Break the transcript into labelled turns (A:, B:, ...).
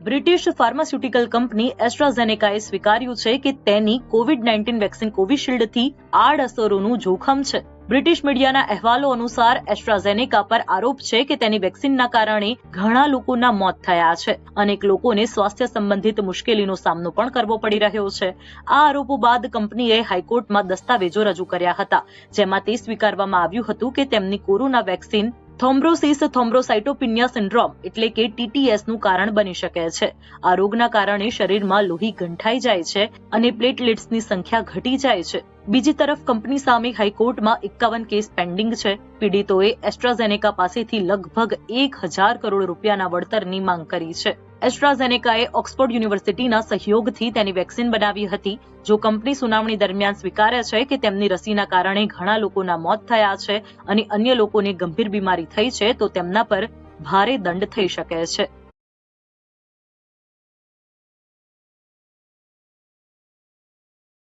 A: British pharmaceutical company એસ્ટ્રાઝેનેકાએ સ્વીકાર્યું છે કે તેની કોવિડ નાઇન્ટીન વેક્સિન કોવિશિલ્ડથી આડઅસરોનું જોખમ છે. બ્રિટિશ મીડિયાના અહેવાલો અનુસાર, એસ્ટ્રાઝેનેકા પર આરોપ છે કે તેની વેક્સિનના કારણે ઘણા લોકોના મોત થયા છે. અનેક લોકોને સ્વાસ્થ્ય સંબંધિત મુશ્કેલીનો સામનો પણ કરવો પડી રહ્યો છે. આ આરોપો બાદ કંપનીએ હાઈકોર્ટમાં દસ્તાવેજો રજૂ કર્યા હતા, જેમાં તે સ્વીકારવામાં આવ્યું હતું કે તેમની corona vaccine thrombosis thrombocytopenia syndrome એટલે કે ટીટીએસનું કારણ બની શકે છે. આ રોગના કારણે શરીરમાં લોહી ગંઠાઈ જાય છે અને પ્લેટલેટ્સની સંખ્યા ઘટી જાય છે. બીજી તરફ કંપની સામે હાઈકોર્ટમાં એકાવન કેસ પેન્ડિંગ છે. પીડિતોએ એસ્ટ્રાઝેનેકા પાસેથી લગભગ એક હજાર કરોડ રૂપિયાના વળતરની માંગ કરી છે. એસ્ટ્રાઝેનેકાએ ઓક્સફોર્ડ યુનિવર્સિટીના સહયોગથી તેની વેક્સિન બનાવી હતી. જો કંપની સુનાવણી દરમિયાન સ્વીકારે છે કે તેમની રસીના કારણે ઘણા લોકોના મોત થયા છે અને અન્ય લોકોને ગંભીર બીમારી થઈ છે, તો તેમના પર ભારે દંડ થઈ શકે છે.